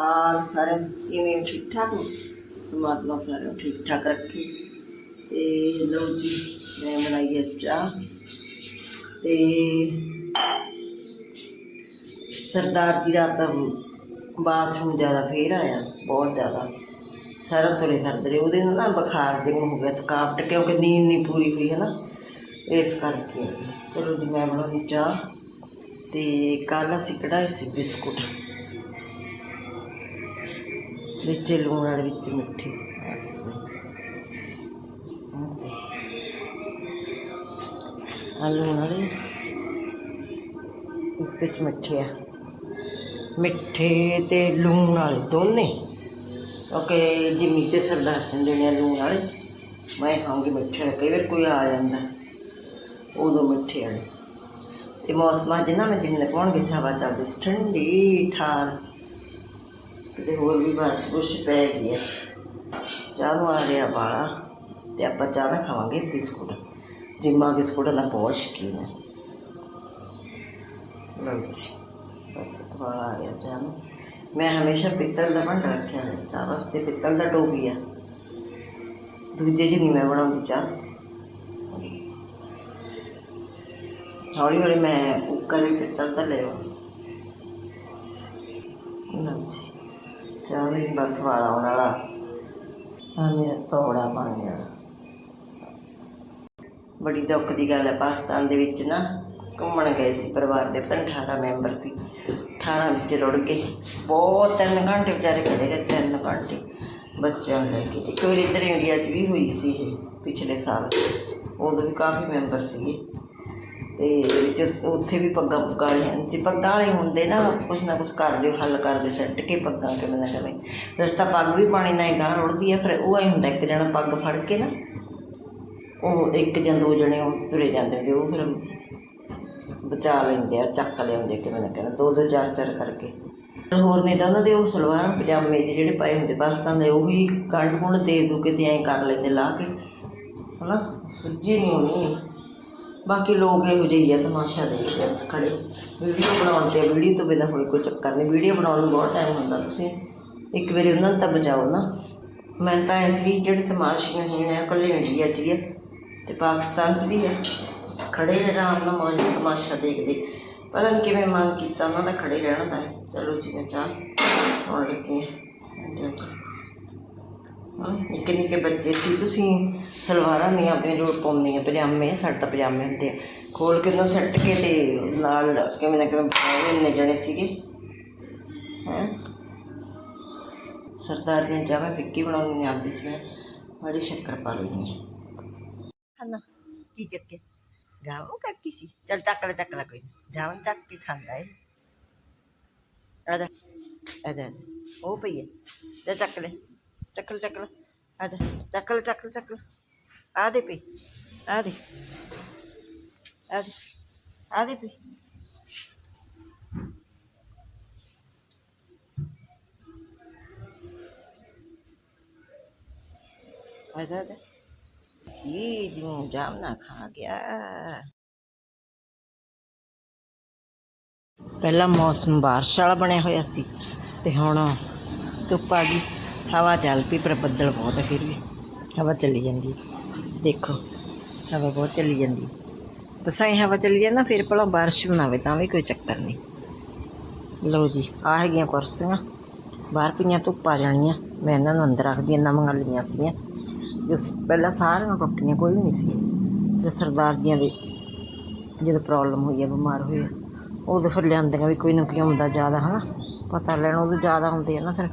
ਹਾਲ ਸਾਰੇ ਕਿਵੇਂ ਠੀਕ ਠਾਕ ਹੋ? ਪਰਮਾਤਮਾ ਸਾਰਿਆਂ ਨੂੰ ਠੀਕ ਠਾਕ ਰੱਖੇ। ਤੇ ਲਓ ਜੀ, ਮੈਂ ਬਣਾਈ ਹੈ ਚਾਹ। ਤੇ ਸਰਦਾਰ ਜੀ ਰਾਤ ਬਾਥਰੂਮ ਜ਼ਿਆਦਾ ਫੇਰ ਆਇਆ, ਬਹੁਤ ਜ਼ਿਆਦਾ। ਸਾਰਾ ਤੁਰੇ ਫਿਰਦੇ ਰਹੇ, ਉਹਦੇ ਨਾਲ ਨਾ ਬੁਖਾਰ ਦੇ ਹੋ ਗਿਆ, ਥਕਾਵਟ, ਕਿਉਂਕਿ ਨੀਂਦ ਨਹੀਂ ਪੂਰੀ ਹੋਈ, ਹੈ ਨਾ? ਇਸ ਕਰਕੇ। ਚਲੋ ਜੀ, ਮੈਂ ਬਣਾਉਣੀ ਚਾਹ। ਤੇ ਕੱਲ੍ਹ ਅਸੀਂ ਕਢਾਏ ਸੀ ਬਿਸਕੁਟ। ਵਿੱਚ ਲੂਣ ਵਾਲੇ ਵਿੱਚ ਮਿੱਠੇ। ਅਸੀਂ ਅਸੀਂ ਆਲੂ ਨਾਲੇ ਵਿੱਚ ਮਿੱਠੇ ਆ। ਮਿੱਠੇ ਤੇ ਲੂਣ ਵਾਲੇ ਦੋਨੇ। ਓਕੇ ਜਿੰਮੀ ਤੇ ਸਰਦਾਰ ਕਹਿੰਦੇ ਨੇ ਲੂਣ ਵਾਲੇ। ਮੈਂ ਖਾਂਗੀ ਮਿੱਠੇ ਵਾਲੇ। ਕਈ ਵਾਰ ਕੋਈ ਆ ਜਾਂਦਾ। ਉਦੋਂ ਮਿੱਠੇ ਵਾਲੇ। ਤੇ ਮੌਸਮਾਂ ਅੱਜ ਨਾ ਮੈਂ ਪਾਉਣਗੇ ਲਗਾਉਣਗੇ ਸੀ ਹਵਾ ਚੱਲਦੀ ਠੰਡੀ, ਠਾਰ। ਕਿਤੇ ਹੋਰ ਵੀ ਬਸ ਕੁਛ ਪੈ ਗਈ ਹੈ ਚਾਹ ਨੂੰ ਆ ਰਿਹਾ ਵਾਲਾ ਤੇ ਆਪਾਂ ਚਾਹ ਨਾਲ ਖਾਵਾਂਗੇ ਬਿਸਕੁਟ। ਜਿੰਮਾ ਬਿਸਕੁਟ ਦਾ ਬਹੁਤ ਸ਼ੌਕੀਨ ਹੈ। ਲਓ ਜੀ, ਬਸ ਵਾਲਾ ਆ ਗਿਆ ਚਾਹ ਨੂੰ। ਮੈਂ ਹਮੇਸ਼ਾ ਪਿੱਤਲ ਦਾ ਭਾਂਡਾ ਰੱਖਿਆ ਹੈ ਚਾਹ ਵਾਸਤੇ, ਪਿੱਤਲ ਦਾ ਟੋਪੀ ਆ। ਦੂਜੇ ਜੀ ਨਹੀਂ ਮੈਂ ਬਣਾਉਂਦੀ ਚਾਹ। ਹੌਲੀ ਹੌਲੀ ਮੈਂ ਉੱਕਰ ਵੀ ਪਿੱਤਲ ਦਾ ਲਿਆ ਲਓ ਚਾਹ ਬਸ ਵਾਲਾ ਆਉਣ ਵਾਲਾ। ਆ ਮੇਰਾ ਤੋੜਾ ਬਣ ਗਿਆ ਬੜੀ ਦੁੱਖ ਦੀ ਗੱਲ ਹੈ, ਪਾਕਿਸਤਾਨ ਦੇ ਵਿੱਚ ਨਾ ਘੁੰਮਣ ਗਏ ਸੀ ਪਰਿਵਾਰ ਦੇ, ਪਤਾ ਨਹੀਂ 18 ਮੈਂਬਰ ਸੀ। 18 ਵਿੱਚ ਰੁੜ ਗਏ। ਬਹੁਤ ਤਿੰਨ ਘੰਟੇ ਵਿਚਾਰੇ ਖੜੇ ਰਹੇ, ਤਿੰਨ ਘੰਟੇ ਬੱਚਿਆਂ ਨੂੰ ਲੈ ਕੇ। ਇੱਕ ਵਾਰੀ ਇੱਧਰ ਇੰਡੀਆ 'ਚ ਵੀ ਹੋਈ ਸੀ ਇਹ, ਪਿਛਲੇ ਸਾਲ। ਉਦੋਂ ਵੀ ਕਾਫੀ ਮੈਂਬਰ ਸੀਗੇ। ਤੇ ਵਿੱਚ ਉੱਥੇ ਵੀ ਪੱਗਾਂ ਪੁੱਗਾਂ ਵਾਲੇ ਸੀ। ਪੱਗਾਂ ਵਾਲੇ ਹੁੰਦੇ ਨਾ, ਕੁਛ ਨਾ ਕੁਛ ਕਰਦੇ, ਹੱਲ ਕਰਦੇ ਛੱਡ ਕੇ ਪੱਗਾਂ ਕਿਵੇਂ ਨਾ ਕਿਵੇਂ। ਰਸਤਾ ਪੱਗ ਵੀ ਪਾਣੀ ਨਾਲ ਗਾਂ ਰੁੜਦੀ ਹੈ ਫਿਰ ਉਹ ਐ ਹੁੰਦਾ, ਇੱਕ ਜਣਾ ਪੱਗ ਫੜ ਕੇ ਨਾ, ਉਹ ਇੱਕ ਜਾਂ ਦੋ ਜਣੇ ਉਹ ਤੁਰੇ ਜਾਂਦੇ ਹੁੰਦੇ ਉਹ ਫਿਰ ਬਚਾ ਲੈਂਦੇ ਆ, ਚੱਕ ਲਿਆਉਂਦੇ ਕਿਵੇਂ ਨਾ ਕਿਵੇਂ, ਦੋ ਦੋ ਚਾਰ ਚਾਰ ਕਰਕੇ। ਹੋਰ ਨਹੀਂ ਤਾਂ ਉਹਨਾਂ ਦੇ ਉਹ ਸਲਵਾਰ, ਪਜਾਮੇ ਦੇ ਜਿਹੜੇ ਪਾਏ ਹੁੰਦੇ ਪਾਕਿਸਤਾਨ ਦੇ, ਉਹ ਵੀ ਗੰਢ ਕੁੰਡ ਦੇ ਦੂ ਕੇ ਤੇ ਐਂ ਕਰ ਲੈਂਦੇ, ਲਾ ਕੇ। ਹਨਾ? ਸੁੱਜੀ ਨਹੀਂ ਹੋਣੀ। ਬਾਕੀ ਲੋਕ ਇਹੋ ਜਿਹੇ ਹੀ ਆ, ਤਮਾਸ਼ਾ ਦੇਖਦੇ ਆ ਖੜੇ। ਵੀਡੀਓ ਬਣਾਉਣ ਤੇ ਵੀਡੀਓ ਤੋਂ ਬਿਨਾਂ ਕੋਈ ਕੋਈ ਚੱਕਰ ਨਹੀਂ। ਵੀਡੀਓ ਬਣਾਉਣ ਨੂੰ ਬਹੁਤ ਟਾਈਮ ਹੁੰਦਾ ਤੁਸੀਂ। ਇੱਕ ਵਾਰੀ ਉਹਨਾਂ ਨੂੰ ਤਾਂ ਬਚਾਓ ਨਾ। ਮੈਂ ਤਾਂ ਐਸ ਵੀ ਜਿਹੜੇ ਤਮਾਸ਼ੀਆਂ ਹੀ ਨੇ ਇਕੱਲੇ ਇੰਡੀਆ 'ਚ ਹੀ ਆ ਤੇ ਪਾਕਿਸਤਾਨ 'ਚ ਵੀ ਆ। ਖੜੇ ਨੇ ਆਰਾਮ ਨਾਲ ਮੌਜ ਤਮਾਸ਼ਾ ਦੇਖਦੇ। ਪਤਾ ਨਹੀਂ ਕਿਵੇਂ ਮੰਗ ਕੀਤਾ ਉਹਨਾਂ ਦਾ ਖੜੇ ਰਹਿਣ ਦਾ। ਚਲੋ ਜੀ ਚਾਹ ਆਉਣ ਲੱਗੇ ਹਾਂ। ਇੰਡੀਆ 'ਚ ਨਿੱਕੇ ਨਿੱਕੇ ਬੱਚੇ ਸੀ, ਤੁਸੀਂ ਸਲਵਾਰਾਂ ਨਹੀਂ ਆਪਣੇ ਲੋੜ ਪਾਉਂਦੀਆਂ, ਪਜਾਮੇ, ਸਾਡੇ ਤਾਂ ਪਜਾਮੇ ਹੁੰਦੇ ਆ। ਖੋਲ ਕੇ ਉਹਨਾਂ ਸੱਟ ਕੇ ਤੇ ਨਾਲ ਕਿਵੇਂ ਨਾ ਕਿਵੇਂ ਪਾਏ ਇੰਨੇ ਜਣੇ ਸੀਗੇ। ਹੈ? ਸਰਦਾਰ ਦੀਆਂ ਚਾਹਾਂ ਫਿੱਕੀ ਬਣਾਉਣੀ ਆਪਦੀ ਚ, ਮੈਂ ਬੜੀ ਸ਼ੱਕਰ ਪਾ ਲੈਣੀ ਖਾਣਾ? ਕੀ ਚੱਕੇ? ਗਾਉਂ ਕੱਕੀ ਸੀ। ਚਲ ਚੱਕ ਲੈ ਚੱਕ ਲੈ ਕੋਈ ਜਾਵਨ ਚੱਕ ਕੇ ਖਾਂਦਾ ਏ। ਆਦਾ ਆਦਾ ਉਹ ਪਈ ਹੈ ਲੈ ਚੱਕ ਲੈ। ਚੱਕ ਲੈ ਚੱਕ ਲੈ ਆਦਾ ਚੱਕ ਲੈ ਚੱਕ ਲੈ ਚੱਕ ਲੈ ਆ ਦੇ ਪਈ ਆ ਦੇ ਆ ਦੇ ਆ ਦੇ ਪਈ ਆਦਾ ਆਦਾ ਕੀ ਜਿਉਂ ਜਾਮ ਨਾ ਖਾ ਗਿਆ ਪਹਿਲਾਂ ਮੌਸਮ ਬਾਰਿਸ਼ ਵਾਲਾ ਬਣਿਆ ਹੋਇਆ ਸੀ ਤੇ ਹੁਣ ਧੁੱਪ ਆ ਗਈ ਹਵਾ ਚੱਲ ਪਈ ਪਰ ਬੱਦਲ ਬਹੁਤ ਹੈ ਫਿਰ ਵੀ। ਹਵਾ ਚੱਲੀ ਜਾਂਦੀ। ਦੇਖੋ ਹਵਾ ਬਹੁਤ ਚੱਲੀ ਜਾਂਦੀ। ਹੈ। ਬਸ ਐਂ ਹਵਾ ਚੱਲੀ ਜਾਂਦਾ ਫਿਰ ਭਲਾ ਬਾਰਿਸ਼ ਵੀ ਨਾ ਤਾਂ ਵੀ ਕੋਈ ਚੱਕਰ ਨਹੀਂ। ਲਓ ਜੀ ਆ ਹੈਗੀਆਂ ਕੁਰਸੀਆਂ। ਬਾਹਰ ਪਈਆਂ ਧੁੱਪ ਆ ਜਾਣੀਆਂ। ਮੈਂ ਇਹਨਾਂ ਨੂੰ ਅੰਦਰ ਰੱਖਦੀ ਨਵੀਆਂ ਲਈਆਂ ਸੀਗੀਆਂ। ਜਿਸ ਪਹਿਲਾਂ ਸਾਰੀਆਂ ਟੁੱਟੀਆਂ ਕੋਈ ਵੀ ਨਹੀਂ ਸੀ। ਤੇ ਸਰਦਾਰ ਜੀਆਂ ਦੇ ਜਦੋਂ ਪ੍ਰੋਬਲਮ ਹੋਈ ਹੈ ਬਿਮਾਰ ਹੋਏ ਆ, ਉਦੋਂ ਫਿਰ ਲਿਆਂਦੀਆਂ ਵੀ ਕੋਈ ਨਾ ਕੋਈ ਹੁੰਦਾ ਜ਼ਿਆਦਾ ਹਨਾ? ਪਤਾ ਲੈਣ ਉਦੋਂ ਜ਼ਿਆਦਾ ਹੁੰਦੇ ਆ ਨਾ ਫਿਰ।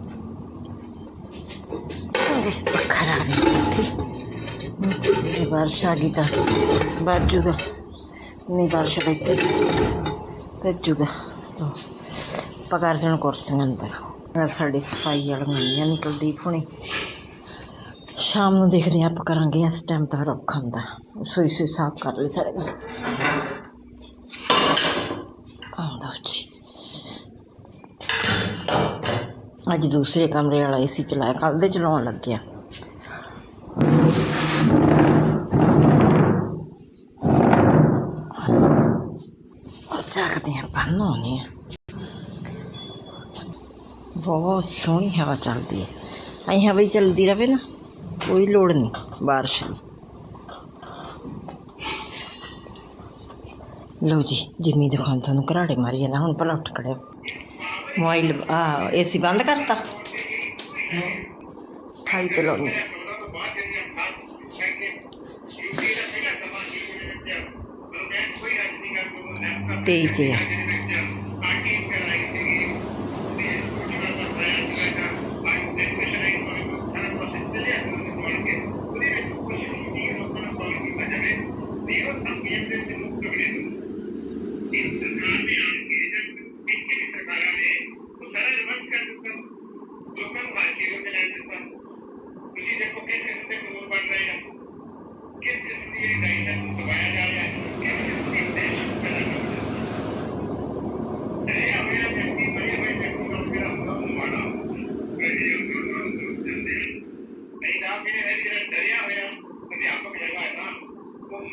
ਪੱਖਾ ਲਾ ਬਾਰਿਸ਼ ਆ ਗਈ ਤਾਂ ਬਾਜੂਗਾ ਨਹੀਂ, ਬਾਰਿਸ਼ ਆ ਗਈ ਭੇਜੂਗਾ ਪਕਾਰ ਜਣ ਕੁਰਸੀਆਂ ਅੰਦਰ। ਸਾਡੀ ਸਫ਼ਾਈ ਵਾਲੀਆਂ ਨਹੀਂ ਨਿਕਲਦੀ ਹੁਣੇ। ਸ਼ਾਮ ਨੂੰ ਦੇਖਦੇ ਹਾਂ ਆਪਾਂ ਕਰਾਂਗੇ ਇਸ ਟਾਈਮ ਤਾਂ ਫਿਰ ਔਖਾ ਹੁੰਦਾ। ਸੋਈ ਸੋਈ ਸਾਫ਼ ਕਰ ਲਈ ਸਾਰੇ ਕੁਛ। ਆਹ ਲਓ ਜੀ ਅੱਜ ਦੂਸਰੇ ਕਮਰੇ ਵਾਲਾ ਏਸੀ ਚਲਾਇਆ ਕੱਲ ਦੇ ਚਲਾਉਣ ਲੱਗਿਆ। ਜਾਗਦੇ ਆਪਾਂ ਨਹਾਉਂਦੇ ਹਾਂ। ਬਹੁਤ ਸੋਹਣੀ ਹਵਾ ਚੱਲਦੀ ਹੈ। ਐਂ ਹਵਾ ਹੀ ਚੱਲਦੀ ਰਹੇ ਨਾ, ਕੋਈ ਲੋੜ ਨਹੀਂ, ਬਾਰਿਸ਼ ਦੀ ਲਓ ਜੀ, ਜਿੰਮੀ ਦੁਕਾਨ ਤੁਹਾਨੂੰ ਘਰਾੜੇ ਮਾਰੀ ਜਾਂਦਾ ਹੁਣ ਭਲਾ ਉੱਠ ਖੜਿਆ। ਮੋਬਾਈਲ ਆ ਏਸੀ ਬੰਦ ਕਰਤਾ ਠਾਈ ਤੇ ਲਾਉਣੀ ਤੇ ਆ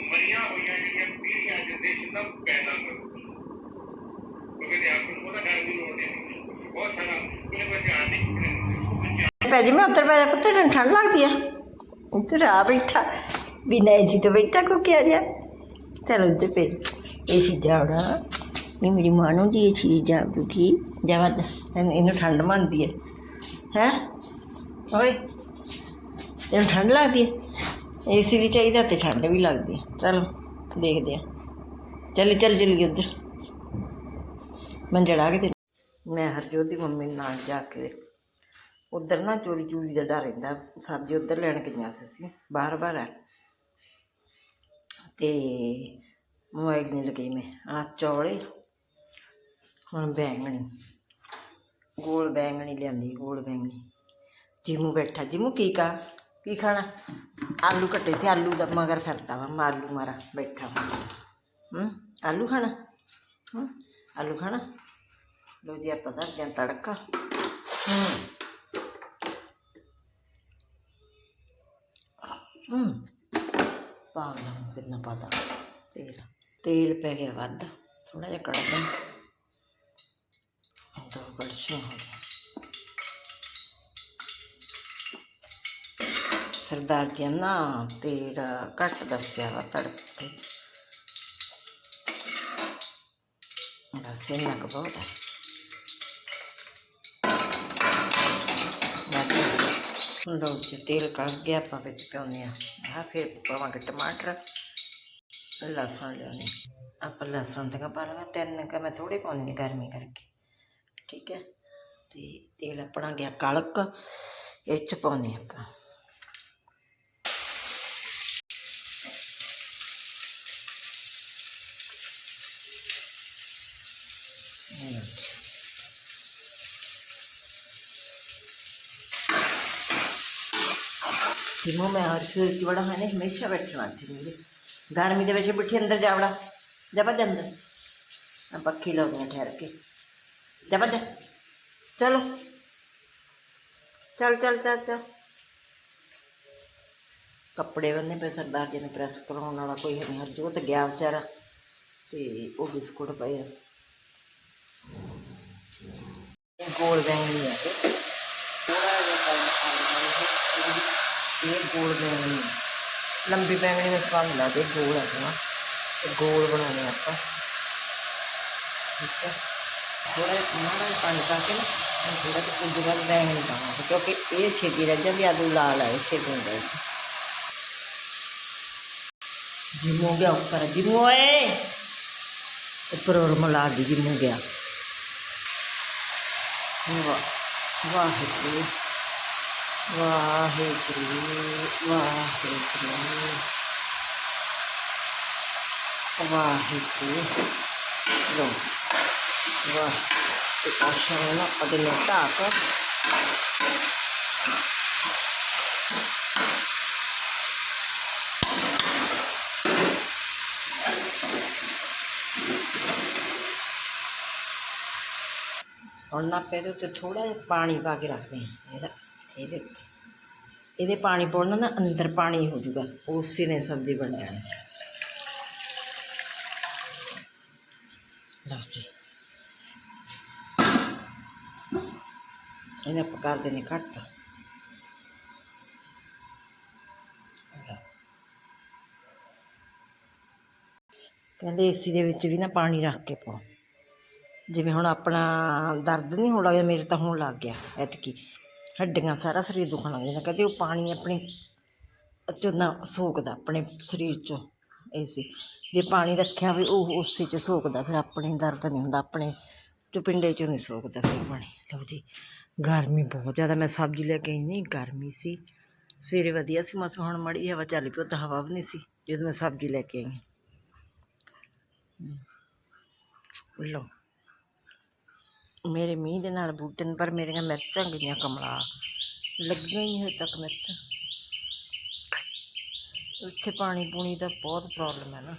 ਮਰੀਆਂ ਹੋਈਆਂ ਜਿਹੜੀਆਂ ਪੀੜ੍ਹੀਆਂ ਜਨਰੇਸ਼ਨ ਦਾ ਪੈਦਾ ਕਰੋ ਕਿਉਂਕਿ ਦੇ ਆਪ ਨੂੰ ਉਹਦਾ ਡਰ ਦੀ ਲੋੜ ਨਹੀਂ ਬਹੁਤ ਸਾਰਾ ਉਹਨੇ ਕੋਈ ਧਿਆਨ ਨਹੀਂ ਪੈ ਜੀ ਮੈਂ ਉੱਧਰ ਪੈ ਜਾ ਪੁੱਤ ਤੈਨੂੰ ਠੰਡ ਲੱਗਦੀ ਆ ਉੱਧਰ ਆ ਬੈਠਾ। ਬਿਨਾ ਏਸੀ ਤੋਂ ਬੈਠਾ ਕੋ ਕਿਹਾ ਜਾ ਚਲ ਉੱਧਰ ਪੇ ਚੀਜ਼ਾਂ ਆਉਣਾ ਨਹੀਂ, ਮੇਰੀ ਮਾਂ ਨੂੰ ਜੀ ਇਹ ਚੀਜ਼ਾਂ ਕਿਉਂਕਿ ਜਾਵਾ ਇਹਨੂੰ ਠੰਡ ਮੰਨਦੀ ਹੈ। ਹੈ? ਓਏ, ਇਹਨੂੰ ਠੰਡ ਲੱਗਦੀ ਹੈ? ਏਸੀ ਵੀ ਚਾਹੀਦਾ ਤੇ ਠੰਡ ਵੀ ਲੱਗਦੀ ਹੈ। ਚਲੋ, ਦੇਖਦੇ ਆ ਚੱਲ ਚੱਲ ਚੱਲੀਏ ਉੱਧਰ। ਮੰਜੜਾ ਕੇ ਤੇ ਮੈਂ ਹਰਜੋਤ ਦੀ ਮੰਮੀ ਨਾਲ ਜਾ ਕੇ ਉਧਰ ਨਾ ਚੋਰੀ ਚੂਰੀ ਦਾ ਡਰ ਰਹਿੰਦਾ, ਸਬਜ਼ੀ ਉਧਰ ਲੈਣ ਗਈਆਂ ਸੀ ਅਸੀਂ, ਬਾਹਰ ਬਾਹਰ ਆ। ਤੇ ਮੋਬਾਈਲ ਨਹੀਂ ਲਗਈ ਮੈਂ ਆ ਚੌਲੇ ਹੁਣ ਬੈਂਗਣੀ, ਗੋਲ ਬੈਂਗਣੀ ਲਿਆਂਦੀ, ਗੋਲ ਬੈਂਗਣੀ। ਜਿਮੂ ਬੈਠਾ, ਜਿਮੂ ਕੀ ਕਾ, ਕੀ ਖਾਣਾ? ਆਲੂ ਕੱਟੇ ਸੀ, ਆਲੂ ਦਾ ਮਗਰ ਫਿਰਦਾ ਵਾ ਮੈਂ ਆਲੂ ਮਾਰਾ ਬੈਠਾ ਹੂੰ, ਆਲੂ ਖਾਣਾ? ਹੂੰ, ਆਲੂ ਖਾਣਾ? ਲੋ ਜੀ, ਆਪਾਂ ਧਰ ਤੜਕਾ। ਹੂੰ। ਹੂੰ। ਪਾਗਲਾਂ ਨੂੰ ਕਿੰਨਾ ਪਤਾ ਤੇਲ। ਤੇਲ ਪੈ ਗਿਆ ਵੱਧ ਥੋੜਾ ਜਿਹਾ ਕੜਦਾ ਦੋ ਕੜਛੀਆਂ ਹੋ ਸਰਦਾਰ ਜੀ ਨਾ ਤੇਲ ਘੱਟ ਦੱਸਿਆ ਵਾ ਤੜਕੇ। ਬਸ ਇੰਨਾ ਕੁ ਬਹੁਤ ਹੈ। ਬਸ ਲਓ ਜੀ ਤੇਲ ਕੱਢ ਗਿਆ ਆਪਾਂ ਵਿੱਚ ਪਾਉਂਦੇ ਆ ਆ ਫਿਰ ਪਾਵਾਂਗੇ ਟਮਾਟਰ ਲਸਣ ਲਿਆਉਣੇ ਆਪਾਂ ਲਸਣ ਤਾਂ ਪਾ ਲੈਣਾ ਤਿੰਨ ਕ ਮੈਂ ਥੋੜੇ ਪਾਉਂਦੀ ਹਾਂ ਗਰਮੀ ਕਰਕੇ ਠੀਕ ਹੈ ਤੇ ਤੇਲ ਆਪਣਾ ਮੈਂ ਹਰ ਸ਼ੂਰ ਕੀ ਬੜਾ ਹੈ ਹਮੇਸ਼ਾ ਬੈਠਣਾ ਚਾਹੀਦਾ ਗਰਮੀ ਦੇ ਵਿੱਚ ਬਿਠੀ ਅੰਦਰ ਜਾਵੜਾ ਜਾ ਭੱਜ ਅੰਦਰ। ਆ ਪੱਖੀ ਲਾਉਂਦੇ ਠਹਿਰ ਕੇ। ਜਾ ਭੱਜ। ਚਲੋ। ਚੱਲ ਚੱਲ ਚੱਲ ਚੱਲ। ਕੱਪੜੇ ਬੰਨੇ ਪਏ ਸਰਦਾਰ ਜੀ ਨੇ ਪ੍ਰੈਸ ਕਰਾਉਣ ਵਾਲਾ, ਕੋਈ ਹੈ ਨਹੀਂ ਹਰਜੋਤ ਗਿਆ ਵਿਚਾਰਾ। ਤੇ ਉਹ ਬਿਸਕੁਟ ਪਏ ਆ। ਇਹ ਗੋਲ ਬੈਂਗਣੀ ਆ ਥੋੜਾ ਜਿਹਾ ਟਾਈਮ ਖਾਲੀ ਹੈ ਇਹ ਗੋਲ ਬੈਂਗਣੀ ਹੈ। ਲੰਬੀ ਬੈਂਗਣੀ ਦਾ ਸਵਾਦ ਲਾ ਦੇ ਗੋਲ ਹੈ ਨਾ ਤੇ ਗੋਲ ਬਣਾਉਣੇ ਆਪਾਂ। ਠੀਕ ਹੈ ਥੋੜਾ ਜਿਹਾ ਮਾੜਾ ਜਿਹਾ ਪਾਣੀ ਪਾ ਕੇ ਨਾ ਹੁਣ ਥੋੜਾ ਜਿਹਾ ਕੁਝ ਬਾਅਦ ਬੈਂਗਣੀ ਪਾਵਾਂਗੇ ਕਿਉਂਕਿ ਇਹ ਛੇਤੀ ਰਹਿ ਜਾਂਦੀ ਆਲੂ ਲਾਲ ਆਏ, ਛੇਤੀ ਹੁੰਦਾ ਹੈ ਜਿਮੋ ਗਿਆ, ਉੱਪਰ ਜਿਮੋ ਓਏ! ਉੱਪਰ ਔਰ ਮਲਾ ਦੀ ਜਿਮੋ ਗਿਆ। ਵਾਹ। ਵਾਹਿਗੁਰੂ ਵਾਹਿਗੁਰੂ। ਵਾਹਿਗੁਰੂ। ਲੋ ਵਾਹ, ਤੇ ਆਸ਼ਾ ਨਾ ਅਦੇ ਨੇ ਢਾਕ ਹੁਣ ਨਾ ਪਹਿਲੇ ਉੱਤੇ ਥੋੜਾ ਜਿਹਾ ਪਾਣੀ ਪਾ ਕੇ ਰੱਖਦੇ ਹਾਂ ਇਹਦੇ ਇਹਦੇ ਪਾਣੀ ਪਾਉਣ ਨਾ ਅੰਦਰ ਪਾਣੀ ਹੋ ਜਾਊਗਾ, ਉਸੇ ਨੇ ਸਬਜ਼ੀ ਬਣ ਜਾਣੀ। ਲਓ ਜੀ। ਇਹਨੇ ਆਪਾਂ ਦੇਣੇ ਘੱਟ ਕਹਿੰਦੇ ਏਸੀ ਦੇ ਵਿੱਚ ਵੀ ਨਾ ਪਾਣੀ ਰੱਖ ਕੇ ਪਾਓ। ਜਿਵੇਂ ਹੁਣ ਆਪਣਾ ਦਰਦ ਨਹੀਂ ਹੋਣ ਲੱਗਿਆ ਮੇਰੇ ਤਾਂ ਹੋਣ ਲੱਗ ਗਿਆ, ਐਤਕੀ। ਹੱਡੀਆਂ ਸਾਰਾ ਸਰੀਰ ਦੁਖਣ ਲੱਗ ਜਾਂਦਾ। ਕਦੇ ਉਹ ਪਾਣੀ ਆਪਣੀ ਚੋਂ ਨਾ ਸੋਕਦਾ, ਆਪਣੇ ਸਰੀਰ ਚੋਂ, ਇਹ ਸੀ। ਜੇ ਪਾਣੀ ਰੱਖਿਆ ਵੀ ਉਹ ਉਸੇ ਚ ਸੋਕਦਾ, ਫਿਰ ਆਪਣੇ ਦਰਦ ਨਹੀਂ ਹੁੰਦਾ, ਆਪਣੇ ਚੋਂ ਪਿੰਡੇ ਚੋਂ ਨਹੀਂ ਸੋਕਦਾ ਫਿਰ ਪਾਣੀ। ਲਓ ਜੀ, ਗਰਮੀ ਬਹੁਤ ਜ਼ਿਆਦਾ, ਮੈਂ ਸਬਜ਼ੀ ਲੈ ਕੇ ਆਈ ਨਹੀਂ ਗਰਮੀ ਸੀ। ਸਵੇਰੇ ਵਧੀਆ ਸੀ ਮੌਸਮ ਹੁਣ ਮੜੀ ਹਵਾ ਚੱਲ ਪਈ ਉਹ ਤਾਂ ਹਵਾ ਵੀ ਨਹੀਂ ਸੀ, ਜਦੋਂ ਮੈਂ ਸਬਜ਼ੀ ਲੈ ਕੇ ਆਈ ਲਓ। ਮੇਰੇ ਮੀਂਹ ਦੇ ਨਾਲ ਬੂਟੇ ਨੇ, ਪਰ ਮੇਰੀਆਂ ਮਿਰਚਾਂ ਗਈਆਂ ਕਮਲਾ। ਲੱਗੀਆਂ ਹੀ ਨਹੀਂ ਹਜੇ ਤੱਕ ਮਿਰਚਾਂ। ਉੱਥੇ ਪਾਣੀ ਪੂਣੀ ਦਾ ਬਹੁਤ ਪ੍ਰੋਬਲਮ ਹੈ ਨਾ।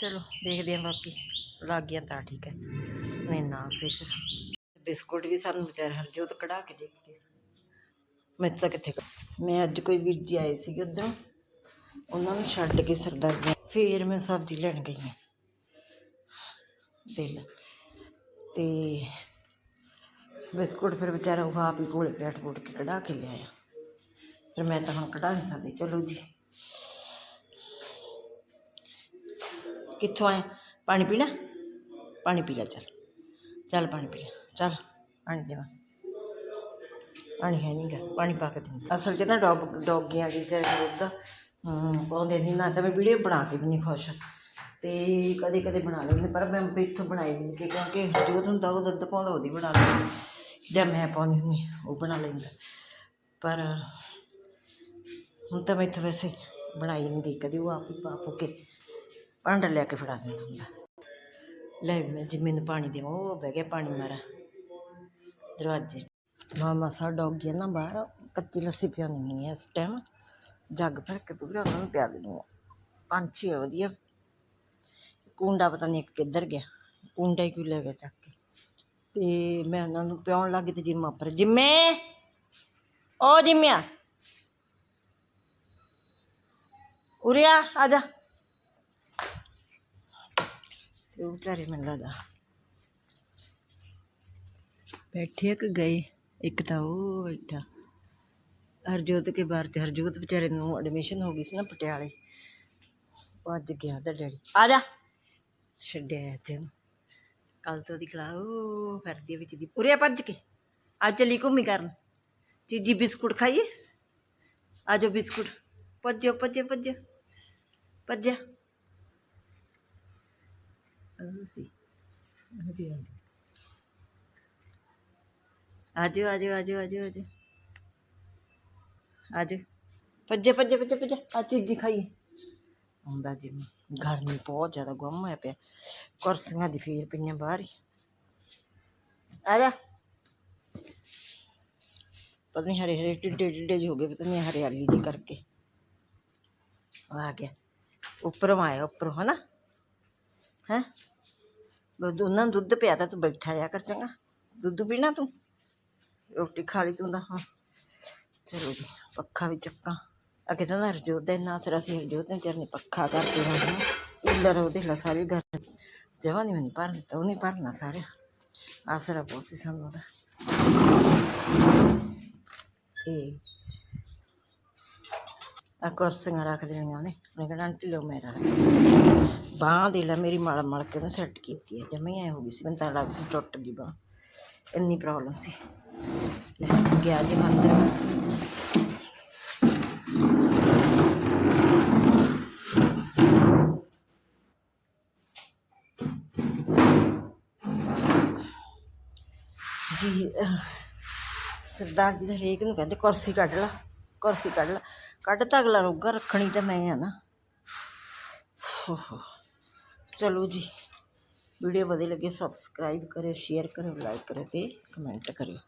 ਚਲੋ, ਦੇਖਦੇ ਹਾਂ ਬਾਕੀ। ਲੱਗ ਗਿਆ ਤਾਂ ਠੀਕ ਹੈ। ਨਹੀਂ, ਨਾ ਸੇ ਫਿਰ। ਬਿਸਕੁਟ ਵੀ ਸਾਨੂੰ ਵਿਚਾਰੇ ਹਰਜੋਤ ਕਢਾ ਕੇ ਦੇ ਗਿਆ ਮੈਂ ਤਾਂ ਕਿੱਥੇ ਕ- ਮੈਂ ਅੱਜ ਕੋਈ ਵੀਰ ਜੀ ਆਏ ਸੀਗੇ ਉੱਧਰੋਂ। ਉਹਨਾਂ ਨੂੰ ਛੱਡ ਕੇ ਸਰਦਾਰ ਜੀ। ਫੇਰ ਮੈਂ ਸਬਜ਼ੀ ਲੈਣ ਗਈ ਹਾਂ। ਦੇ ਅਤੇ ਬਿਸਕੁਟ ਫਿਰ ਵਿਚਾਰਾ ਉਹ ਆਪ ਹੀ ਕੋਲੇ ਬੈਠ ਬੁੱਟ ਕੇ ਕਢਾ ਕੇ ਲਿਆਇਆ। ਫਿਰ ਮੈਂ ਤਾਂ ਹੁਣ ਕਢਾ ਨਹੀਂ ਸਕਦੀ, ਚਲੋ ਜੀ। ਕਿੱਥੋਂ ਆਇਆ? ਪਾਣੀ ਪੀਣਾ? ਪਾਣੀ ਪੀ ਲੈ, ਚੱਲ। ਚੱਲ ਪਾਣੀ ਪੀ ਲੈ, ਚੱਲ। ਪਾਣੀ ਦੇਵਾ ਪਾਣੀ ਹੈ ਨਹੀਂ ਗਾ, ਪਾਣੀ ਪਾ ਕੇ ਦੇ। ਅਸਲ 'ਚ ਨਾ ਡੌਗ ਡੌਗੀਆਂ ਦੀ ਵਿਚਾਰੇ ਦੁੱਧ ਪਾਉਂਦੇ ਨਹੀਂ ਨਾ ਤਾਂ ਮੈਂ ਵੀਡੀਓ ਬਣਾ ਕੇ ਵੀ ਨਹੀਂ ਖੁਸ਼। ਅਤੇ ਕਦੇ ਕਦੇ ਬਣਾ ਲੈਂਦੇ ਪਰ ਮੈਂ ਇੱਥੋਂ ਬਣਾਈ ਨਹੀਂ ਕਿ ਕਿਉਂਕਿ ਜੋ ਹੁੰਦਾ ਉਹ ਦੁੱਧ ਪਾਉਂਦਾ, ਉਹਦੀ ਬਣਾ ਲੈਂਦੀ। ਜਾਂ ਮੈਂ ਪਾਉਂਦੀ ਹੁੰਦੀ ਉਹ ਬਣਾ ਲੈਂਦਾ। ਪਰ ਹੁਣ ਤਾਂ ਮੈਂ ਇੱਥੋਂ ਵੈਸੇ ਬਣਾਈ ਨਹੀਂ ਗਈ, ਕਦੇ ਉਹ ਆਪ ਹੀ ਪਾ ਪੂ ਕੇ ਭਾਂਡਾ ਲਿਆ ਕੇ ਫੜਾ ਦੇਣਾ ਹੁੰਦਾ। ਲੈ ਮੈਂ ਜੀ ਮੈਨੂੰ ਪਾਣੀ ਦੇਵਾਂ, ਉਹ ਬਹਿ ਗਿਆ ਪਾਣੀ ਮਾਰਾ ਦਰਵਾਜ਼ੇ 'ਚ। ਮਾਮਾ ਸਾ ਡੌਗੀ ਨਾ ਬਾਹਰ, ਕੱਚੀ ਲੱਸੀ ਪਿਆਉਣੀ ਹੁੰਦੀ ਹੈ ਇਸ ਟਾਈਮ ਜੱਗ ਭਰ ਕੇ ਪੂਰਾ ਉਹਨਾਂ ਨੂੰ ਪਿਆ ਦੇਣੀ ਹੈ ਪੰਛੀ ਆ ਵਧੀਆ। ਕੁੰਡਾ ਪਤਾ ਨਹੀਂ ਇੱਕ ਕਿੱਧਰ ਗਿਆ, ਕੁੰਡਾ ਹੀ ਕਿਉਂ ਲੈ ਗਿਆ ਚੱਕ ਕੇ। ਤੇ ਮੈਂ ਉਹਨਾਂ ਨੂੰ ਪਿਆਉਣ ਲੱਗੀ ਤੇ ਜਿੰਮਾ ਪਰ ਜਿੰਮੇ, ਓ ਜਿੰਮਿਆ। ਉਰੇ ਆ ਜਾ। ਤੇ ਉਹ ਵਿਚਾਰੇ ਮੈਨੂੰ ਲੱਗਦਾ ਬੈਠੇ ਕਿ ਗਏ? ਇੱਕ ਤਾਂ ਉਹ ਬੈਠਾ। ਹਰਜੋਤ ਕੇ ਬਾਹਰ ਚ ਹਰਜੋਤ ਵਿਚਾਰੇ ਨੂੰ ਐਡਮਿਸ਼ਨ ਹੋ ਗਈ ਸੀ ਨਾ ਪਟਿਆਲੇ। ਉਹ ਅੱਜ ਗਿਆ ਉਹਦਾ ਡੈਡੀ। ਆ ਜਾ। ਛੱਡਿਆ ਅੱਜ। ਕੱਲ ਤੋਂ ਦੀ ਖਲਾ ਉਹ ਫਿਰਦੀ ਆ ਵਿੱਚ ਦੀ। ਉਰੇ ਆ ਭੱਜ ਕੇ, ਅੱਜ ਚਲੀ ਘੁੰਮੀ ਕਰਨ। ਚੀਜੀ ਬਿਸਕੁਟ ਖਾਈਏ। ਆ ਜਾਓ ਬਿਸਕੁਟ। ਭੱਜੋ ਭੱਜੋ ਭੱਜੋ ਭੱਜਾ। ਉਹ ਸੀ ਉਹਦੀ ਆਂਦੀ ਆਜੋ ਆਜੋ ਆਜੋ ਆਜੋ ਆਜੋ। ਆਜੋ। ਭੱਜੇ ਭੱਜੇ ਭੱਜੇ ਭੱਜੇ। ਆ ਚੀਜ਼ੀ ਖਾਈਏ। ਆਉਂਦਾ ਜੀ ਗਰਮੀ ਬਹੁਤ ਜ਼ਿਆਦਾ ਗੁੰਮ ਹੋਇਆ ਪਿਆ ਕੁਰਸੀਆਂ ਦੀ ਫੇਰ ਪਈਆਂ ਬਾਹਰ ਹੀ ਆ ਜਾ ਪਤਾ ਨਹੀਂ ਹਰੇ ਹਰੇ ਟਿੱਡੇ ਟਿੱਡੇ ਜਿਹੇ ਹੋ ਗਏ ਪਤਾ ਨਹੀਂ ਹਰਿਆਲੀ ਦੀ ਕਰਕੇ ਆ ਗਿਆ ਉੱਪਰੋਂ ਆਇਆ ਉੱਪਰੋਂ ਹਨਾ ਹੈ ਉਹਨਾਂ ਨੂੰ ਦੁੱਧ ਪਿਆ ਤਾਂ ਤੂੰ ਬੈਠਾ ਜਾ ਕਰ ਚੰਗਾ ਦੁੱਧ ਪੀਣਾ ਤੂੰ ਰੋਟੀ ਖਾ ਲਈ ਤੂੰ ਦਾ ਹਾਂ ਚਲੋ ਜੀ ਪੱਖਾ ਵੀ ਚੱਕਾਂ ਅੱਗੇ ਤਾਂ ਨਾ ਹਰਜੋਤ ਦਾ ਇੰਨਾ ਅਸਰ ਸੀ ਹਰਜੋਤ ਨੇ ਵਿਚਾਰ ਨੇ ਪੱਖਾ ਕਰਕੇ ਰਹਿਣਾ ਕੂਲਰ ਉਹਦੇ ਲਾ ਸਾਰੇ ਘਰ ਜਵਾ ਨਹੀਂ ਮੈਨੂੰ ਭਰਨ ਦਿੱਤਾ, ਉਹਨੇ ਭਰਨਾ ਆ ਕੁਰਸੀਆਂ ਰੱਖ ਦੇਣੀਆਂ ਉਹਨੇ। ਉਹਨੇ ਕਹਿੰਦਾ ਆਂਟੀ ਲਓ ਮੈਂ ਰੱਖ ਬਾਂਹ ਦੇ ਲਾ ਮੇਰੀ ਮਲ ਮਲ ਕੇ ਉਹਨੇ ਸੈੱਟ ਕੀਤੀ ਹੈ। ਜਮੀ ਐ ਹੋ ਗਈ ਸੀ, ਮੈਨੂੰ ਤਾਂ ਲੱਗ ਸੀ ਟੁੱਟ ਗਈ ਬਾਂਹ। ਇੰਨੀ ਪ੍ਰੋਬਲਮ ਸੀ। ਲੈ, ਗਿਆ ਜੀ ਮੰਦਰ। ਜੀ ਅਹ, ਸਰਦਾਰ ਜੀ ਦਾ ਹਰੇਕ ਨੂੰ ਕਹਿੰਦੇ ਕੁਰਸੀ ਕੱਢ ਲਾ ਕੁਰਸੀ ਕੱਢ ਲਾ। ਕੱਢ ਤਾਂ ਅਗਲਾ ਰੋਗਾ ਰੱਖਣੀ ਤਾਂ ਮੈਂ ਆ ਨਾ। ਹੋ ਹੋ। ਚਲੋ ਜੀ ਵੀਡੀਓ ਵਧੀਆ ਲੱਗੇ ਸਬਸਕ੍ਰਾਈਬ ਕਰਿਓ ਸ਼ੇਅਰ ਕਰਿਓ ਲਾਈਕ ਕਰਿਓ ਤੇ ਕਮੈਂਟ ਕਰਿਓ।